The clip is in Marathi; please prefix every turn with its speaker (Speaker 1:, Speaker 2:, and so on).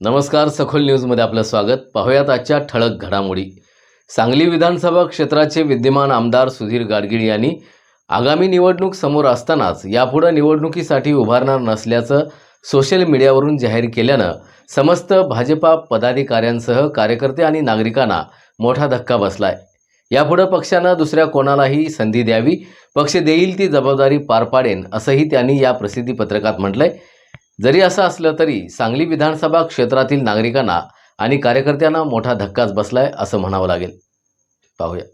Speaker 1: नमस्कार सखोल न्यूजमध्ये आपलं स्वागत. पाहूयात आजच्या ठळक घडामोडी. सांगली विधानसभा क्षेत्राचे विद्यमान आमदार सुधीर गाडगीळ यांनी आगामी निवडणूक समोर असतानाच यापुढे निवडणुकीसाठी उभारणार नसल्याचं सोशल मीडियावरून जाहीर केल्यानं समस्त भाजपा पदाधिकाऱ्यांसह कार्यकर्ते आणि नागरिकांना मोठा धक्का बसलाय. यापुढं पक्षानं दुसऱ्या कोणालाही संधी द्यावी पक्ष देईल ती जबाबदारी पार पाडेन असंही त्यांनी या प्रसिद्धी पत्रकात म्हटलंय. जरी असं असलं तरी सांगली विधानसभा क्षेत्रातील नागरिकांना आणि कार्यकर्त्यांना मोठा धक्काच बसलाय असं म्हणावं लागेल. पाहूया.